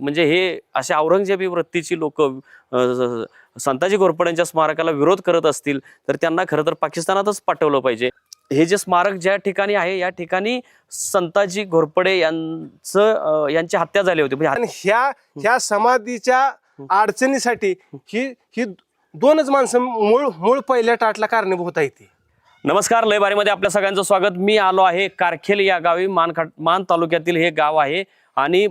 म्हणजे हे असे औरंगजेबी वृत्तीची लोक संताजी घोरपड्यांच्या स्मारकाला विरोध करत असतील तर त्यांना खरं तर पाकिस्तानातच पाठवलं पाहिजे. हे जे स्मारक ज्या ठिकाणी आहे या ठिकाणी संताजी घोरपडे यांचं यांची हत्या झाली होती. म्हणजे ह्या ह्या समाधीच्या अडचणीसाठी ही ही दोनच माणसं मूळ मूळ पहिल्या टाटला कारणीभूत आहे ती. नमस्कार लय बारीमध्ये आपल्या सगळ्यांचं स्वागत. मी आलो आहे कारखेल या गावी मानखाट मान तालुक्यातील हे गाव आहे. आणि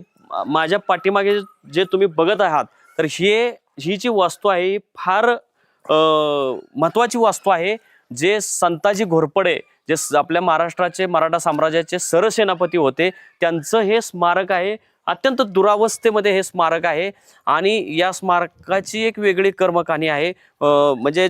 माझ्या पाठीमागे जे तुम्ही बघत आहात तर हे ही जी वास्तू आहे ही फार महत्त्वाची वास्तू आहे जे संताजी घोरपडे जे स- आपल्या महाराष्ट्राचे मराठा साम्राज्याचे सरसेनापती होते त्यांचं हे स्मारक आहे अत्यंत दुरावस्थेमध्ये हे स्मारक आहे आणि या स्मारकाची एक वेगळी कर्मकानी आहे म्हणजे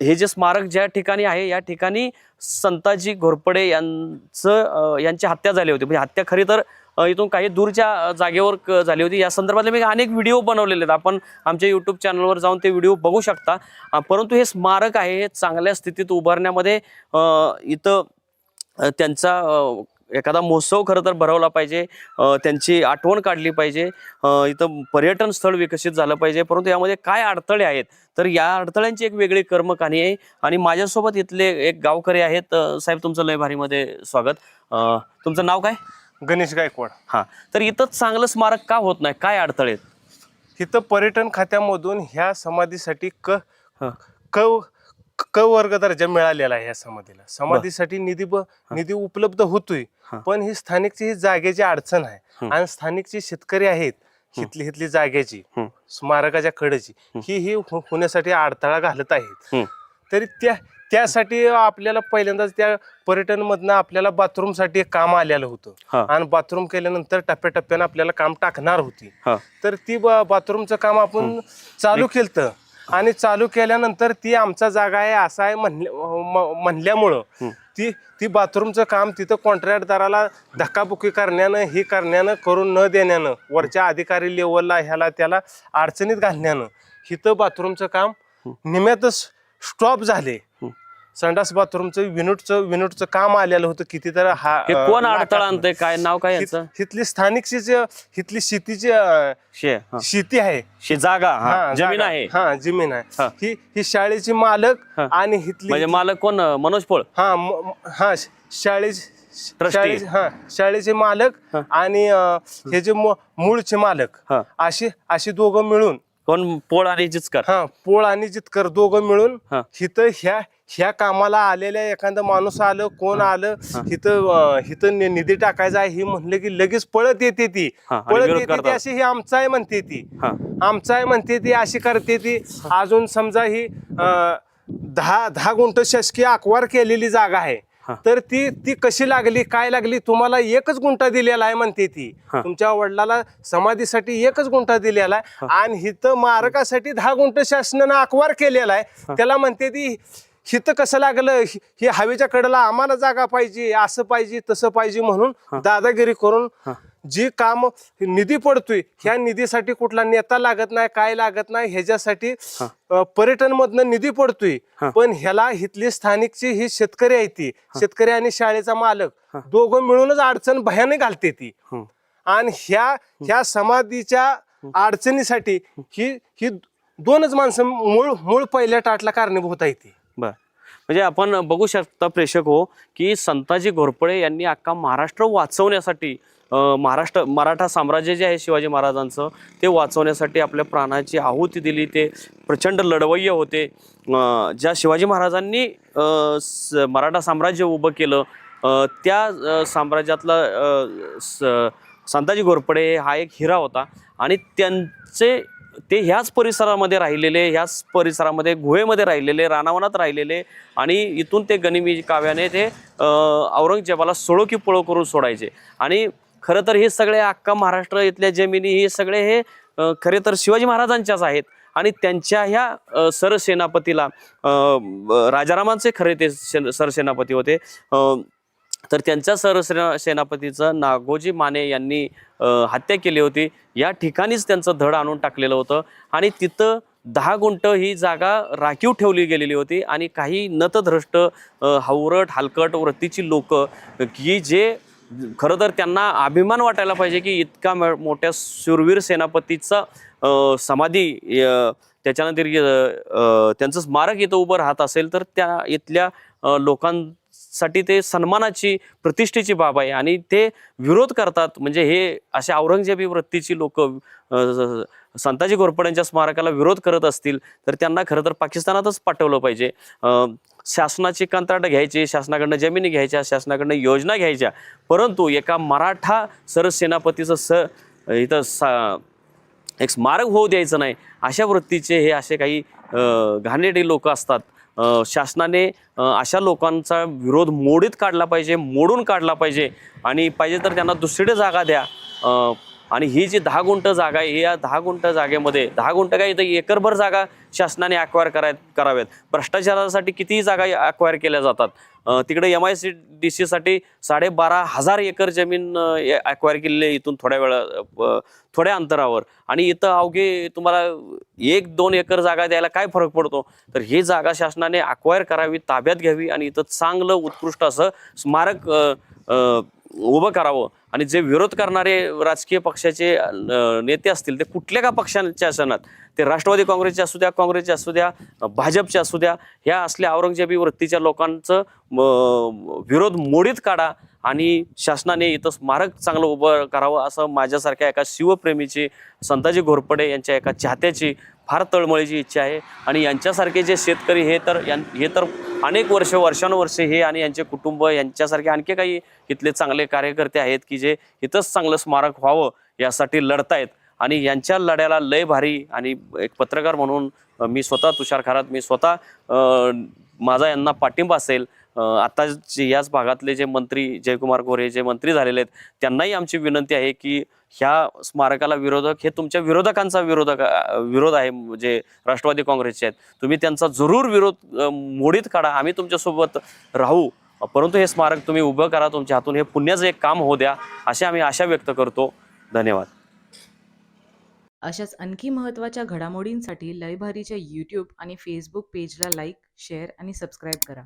हे जे स्मारक ज्या ठिकाणी आहे या ठिकाणी संताजी घोरपडे यांचं यांची हत्या झाली होती. म्हणजे हत्या खरी तर इथून काही दूरच्या जागेवर क- झाली होती. या संदर्भातले मी अनेक व्हिडिओ बनवलेले आहेत. आपण आमच्या यूट्यूब चॅनलवर जाऊन ते व्हिडिओ बघू शकता. परंतु हे स्मारक आहे हे चांगल्या स्थितीत उभारण्यामध्ये इथं त्यांचा एखादा महोत्सव खरं तर भरवला पाहिजे त्यांची आठवण काढली पाहिजे इथं पर्यटन स्थळ विकसित झालं पाहिजे परंतु यामध्ये काय अडथळे आहेत? तर या अडथळ्यांची एक वेगळी कर्मकानी आहे आणि माझ्यासोबत इथले एक गावकरी आहेत साहेब तुमचं लयभारीमध्ये स्वागत. अं, तुमचं नाव काय? गणेश गायकवाड. हां. तर इथं चांगलं स्मारक का होत नाही? काय अडथळे आहेत? इथं पर्यटन खात्यामधून ह्या समाधीसाठी क हं. क क वर्ग दर्जा मिळालेला आहे ह्या समाधीला. समाधीसाठी निधी ब निधी उपलब्ध होतोय हं. पण ही स्थानिकची ही जागेची अडचण आहे हं. आणि स्थानिकचे शेतकरी आहेत हिथली हिथली जागेची. स्मारकाच्या कडेची ही. ही हो- होण्यासाठी अडथळा घालत आहेत. तरी त्या त्यासाठी आपल्याला पहिल्यांदाच त्या पर्यटन मधनं आपल्याला बाथरूमसाठी एक काम आलेलं होतं. आणि बाथरूम केल्यानंतर टप्प्याटप्प्यानं आपल्याला काम टाकणार होती. हां. तर ती बाथरूमचं काम आपण चालू केलं आणि चालू केल्यानंतर ती आमचा जागा आहे असा आहे म्हणल्या म्हणल्यामुळं. ती ती बाथरूमचं काम तिथं कॉन्ट्रॅक्टदाराला धक्काबुक्की करण्यानं हे करण्यानं करून न देण्यानं वरच्या अधिकारी लेवलला ह्याला त्याला अडचणीत घालण्यानं हिथं बाथरूमचं काम निम्यातच स्टॉप झाले. संडास बाथरूमचं विनुटचं विनुटचं काम आलेलं होतं किती तर हा हे कोण अडथळा आणतंय काय नाव काय यांचं हित- हिथली स्थानिकची जे हिथली शेतीची अं, शे हां. शेती आहे शे जागा हां, हा, जमीन जागा. आहे हा जमीन हा. आहे ही ही शाळेची मालक हा. आणि हिथली म्हणजे मालक कोण मनोज पोळ हा म- म- हा शाळेची Trustee. शाळेचे हा शाळेचे मालक हा. आणि अं, हे जे मू- मूळचे मालक हा अशी अशी दोघं मिळून कोण पोळ आणि जिचकर हा पोळ आणि जितकर दोघं मिळून हा. हिथं ह्या ह्या कामाला आलेल्या एखादं माणूस आलं कोण आलं हिथं हिथं नि- निधी टाकायचा आहे ही म्हणलं की लगेच पळत येते ती. हा, आणि पळत विरोध येते ती करतात. अशी ही आमचा आहे म्हणते ती. हा. आमचा आहे म्हणते ती अशी करते ती. अजून समजा ही अं, दहा दहा गुंठ शासकीय अकवार केलेली जागा आहे. तर ती ती कशी लागली काय लागली तुम्हाला एकच गुंठा दिलेला आहे म्हणते ती. हा. तुमच्या वडिलाला समाधीसाठी एकच गुंठा दिलेला आहे. आणि हिथं मारकासाठी दहा गुंठ शासनानं अकवार केलेला आहे. त्याला म्हणते ती हिथं कसं लागलं? हि- ही हवेच्या कडेला आम्हाला जागा पाहिजे असं पाहिजे तसं पाहिजे म्हणून दादागिरी करून हा. जी काम निधी पडतोय ह्या निधीसाठी कुठला नेता लागत नाही काय लागत नाही ह्याच्यासाठी पर्यटन मधनं निधी पडतोय. हा. पण ह्याला हिथली स्थानिकची ही शेतकरी आहे ती. शेतकरी आणि शाळेचा मालक. दोघं मिळूनच अडचण भयाने घालते ती. हं. आणि ह्या ह्या समाधीच्या अडचणीसाठी ही ही दोनच माणसं मूळ मूळ पहिल्या टाटला कारणीभूत आहे ती. बर. म्हणजे आपण बघू शकता प्रेक्षक हो की संताजी घोरपडे यांनी अख्खा महाराष्ट्र वाचवण्यासाठी महाराष्ट्र मराठा साम्राज्य जे आहे शिवाजी महाराजांचं ते वाचवण्यासाठी आपल्या प्राणाची आहुती दिली. ते प्रचंड लढवय्य होते. ज्या शिवाजी महाराजांनी स- मराठा साम्राज्य उभं केलं त्या साम्राज्यातला स- संताजी घोरपडे हा एक हिरा होता. आणि त्यांचे ते ह्याच परिसरामध्ये राहिलेले ह्याच परिसरामध्ये गुहेमध्ये राहिलेले रानावनात राहिलेले आणि इथून ते गनिमी काव्याने ते औरंगजेबाला सोळो की पळो करून सोडायचे. आणि खरं तर हे सगळे अख्खा महाराष्ट्र इथल्या जमिनी हे सगळे हे खरे तर शिवाजी महाराजांच्याच आहेत. आणि त्यांच्या ह्या सरसेनापतीला राजारामांचे खरे ते सेन- सरसेनापती होते. तर त्यांच्या सरसेना सेनापतीचं नागोजी माने यांनी हत्या केली होती. या ठिकाणीच त्यांचं धड आणून टाकलेलं होतं. आणि तिथं दहा गुंट ही जागा राखीव ठेवली गेलेली होती. आणि काही नतद्रष्ट हावरट हलकट वृत्तीची लोक की जे खरं तर त्यांना अभिमान वाटायला पाहिजे की इतका मोठ्या शूरवीर सेनापतीचा समाधी त्याच्यानंतर त्यांचं स्मारक इथं उभं राहत असेल तर त्या इथल्या लोकांसाठी ते सन्मानाची प्रतिष्ठेची बाब आहे. आणि ते विरोध करतात. म्हणजे हे अशा औरंगजेबी वृत्तीची लोक संताजी घोरपड्यांच्या स्मारकाला विरोध करत असतील तर त्यांना खरं तर पाकिस्तानातच पाठवलं पाहिजे. शासनाची कंत्राट घ्यायची शासनाकडनं जमिनी घ्यायच्या शासनाकडनं योजना घ्यायच्या. परंतु एका मराठा सरसेनापतीचं स इथं सा एक स्मारक होऊ द्यायचं नाही. अशा वृत्तीचे हे असे काही अ, घाणेरडे लोक असतात. शासनाने अशा लोकांचा विरोध मोडीत काढला पाहिजे मोडून काढला पाहिजे. आणि पाहिजे तर त्यांना दुसरीकडे जागा द्या. आणि ही जी दहा गुंठ जागा आहे या दहा गुंठ जागेमध्ये दहा गुंठ काय इथं एकरभर जागा शासनाने अक्वायर कराय कराव्यात. भ्रष्टाचारासाठी कितीही जागा अक्वायर केल्या जातात. तिकडे एम आय सी डी सीसाठी साडेबारा हजार एकर जमीन अक्वायर केलेली आहे इथून थोड्या वेळा थोड्या अंतरावर. आणि इथं अवघे तुम्हाला एक दोन एकर जागा द्यायला काय फरक पडतो? तर ही जागा शासनाने अक्वायर करावी ताब्यात घ्यावी आणि इथं चांगलं उत्कृष्ट असं स्मारक उभं करावं. आणि जे विरोध करणारे राजकीय पक्षाचे नेते असतील ते कुठल्या का पक्षांच्या असणार ते राष्ट्रवादी काँग्रेसचे असू द्या काँग्रेसचे असू द्या भाजपचे असू द्या ह्या असल्या औरंगजेबी वृत्तीच्या लोकांचं विरोध मोडीत काढा आणि शासनाने इथं स्मारक चांगलं उभं करावं असं माझ्यासारख्या एका शिवप्रेमीची संताजी घोरपडे यांच्या एका चाहत्याची फार तळमळीची इच्छा आहे. आणि यांच्यासारखे जे शेतकरी हे तर यां हे तर अनेक वर्ष वर्षानुवर्षे हे आणि यांचे कुटुंब यांच्यासारखे आणखी काही इथले चांगले कार्यकर्ते आहेत की जे इथंच चांगलं स्मारक व्हावं यासाठी लढतायत. आणि यांच्या लढ्याला लय भारी आणि एक पत्रकार म्हणून मी स्वतः तुषार खारात मी स्वतः माझा यांना पाठिंबा असेल. आता याच भागातले जे मंत्री जयकुमार गोरे जे मंत्री झालेले आहेत त्यांनाही आमची विनंती आहे की ह्या स्मारकाला विरोधक हे तुमच्या विरोधकांचा विरोधक विरोध आहे जे राष्ट्रवादी काँग्रेसचे आहेत. तुम्ही त्यांचा जरूर विरोध मोडीत काढा. आम्ही तुमच्यासोबत राहू. परंतु हे स्मारक तुम्ही उभं करा तुमच्या हातून हे पुण्याचं एक काम होऊ द्या अशी आम्ही आशा व्यक्त करतो. धन्यवाद. अशाच आणखी महत्त्वाच्या घडामोडींसाठी लयभारीच्या यूट्यूब आणि फेसबुक पेजला लाईक शेअर आणि सबस्क्राईब करा.